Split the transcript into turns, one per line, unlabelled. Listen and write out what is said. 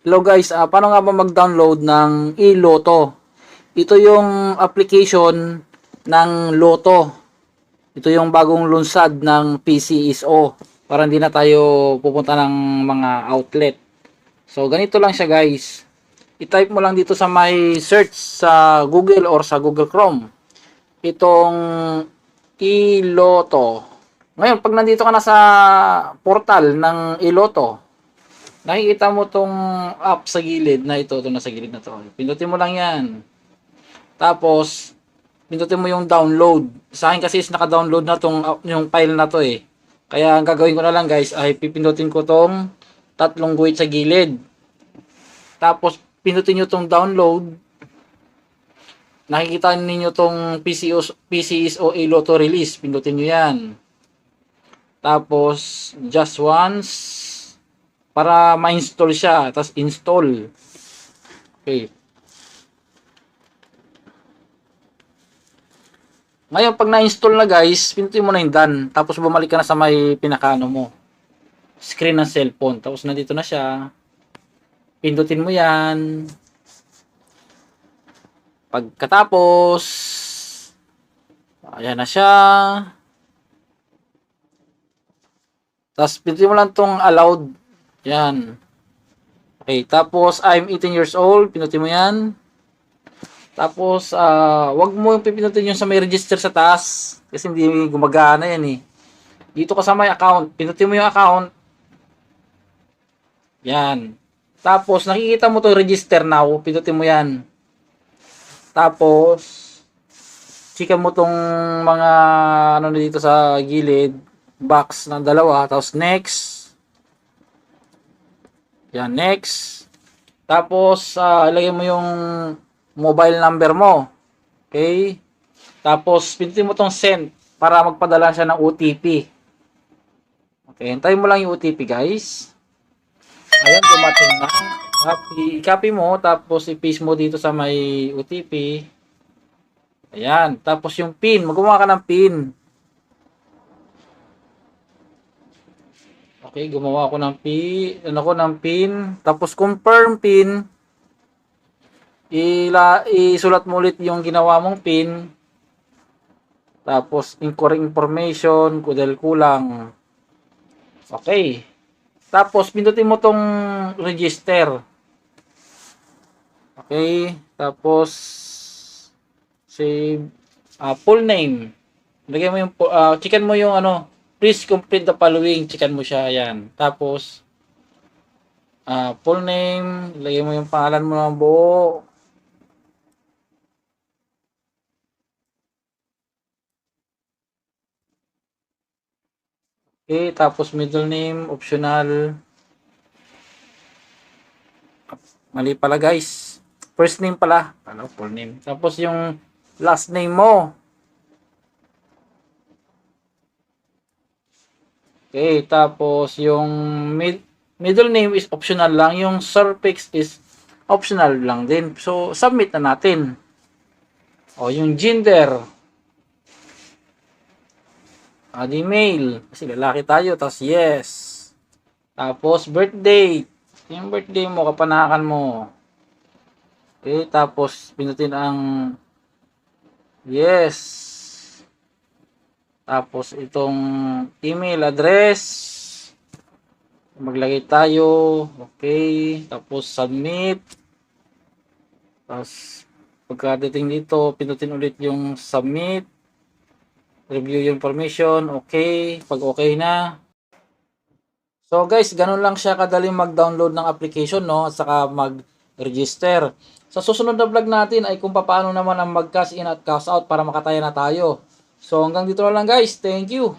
Hello guys, ah, paano nga ba mag-download ng iLotto? Ito yung application ng Lotto. Ito yung bagong lunsad ng PCSO para hindi na tayo pupunta ng mga outlet. So ganito lang siya guys. I-type mo lang dito sa may search sa Google or sa Google Chrome. Itong iLotto. Ngayon, pag nandito ka na sa portal ng iLotto, nakikita mo tong app sa gilid na ito, ito na sa gilid na to. Pindutin mo lang yan. Tapos, pindutin mo yung download. Sa akin kasi is naka-download na tong yung file na to eh. Kaya ang gagawin ko na lang guys ay pipindutin ko tong tatlong guhit sa gilid. Tapos, pindutin nyo tong download. Nakikita ninyo tong PCO, PCSO Lotto release. Pindutin nyo yan. Tapos, just once para ma-install siya. Tapos, install. Okay. Ngayon, pag na-install na guys, pindutin mo na yung done. Tapos, bumalik ka na sa may pinakaano mo. Screen ng cellphone. Tapos, nandito na siya. Pindutin mo yan. Pagkatapos, ayan na siya. Tapos, pindutin mo lang tong allowed. Yan. Okay, tapos, I'm 18 years old. Pindutin mo yan. Tapos, ah, wag mo yung pipindutin yung sa may register sa taas. Kasi hindi gumagana yan eh. Dito ka sa may account. Pindutin mo yung account. Yan. Tapos, nakikita mo to register now. Pindutin mo yan. Tapos, chika mo tong mga ano na dito sa gilid. Box ng dalawa. Tapos, next. Yan, next. Tapos, ah, ilagay mo yung mobile number mo. Okay? Tapos, pindutin mo tong send para magpadala siya ng OTP. Okay, hintayin mo lang yung OTP, guys. Ayan, dumating na. Copy, copy mo, tapos i-paste mo dito sa may OTP. Ayan, tapos yung PIN, magawa ka ng PIN. Okay, gumawa ako ng PIN, ano ko ng PIN, tapos confirm PIN. Ila, isulat mo ulit yung ginawa mong PIN. Tapos, incorrect information, kudel kulang. Okay. Tapos, pindutin mo tong register. Okay. Tapos, save, ah, full name. Lagay mo yung, ah, chicken mo yung ano, please complete the following. Chicken mo siya, yan. Tapos, ah, full name, lagay mo yung pangalan mo ng buo. Okay, tapos middle name, optional. Mali pala guys. First name pala. Ano, full name. Tapos yung last name mo. Okay, tapos yung mid middle name is optional lang. Yung suffix is optional lang din. So, submit na natin. O, yung gender. Add email. Kasi lalaki tayo. Tapos yes. Tapos birthday. Yung birthday mo, kapanakan mo. Okay, tapos pinutin ang yes. Tapos itong email address. Maglagay tayo. Okay. Tapos submit. Tapos pagkadating dito, pinutin ulit yung submit review yung information, okay, pag okay na. So guys, ganun lang siya kadaling mag-download ng application, no, at saka mag-register. Sa susunod na vlog natin ay kung paano naman ang mag-cash in at cash out para makataya na tayo. So hanggang dito na lang guys, thank you!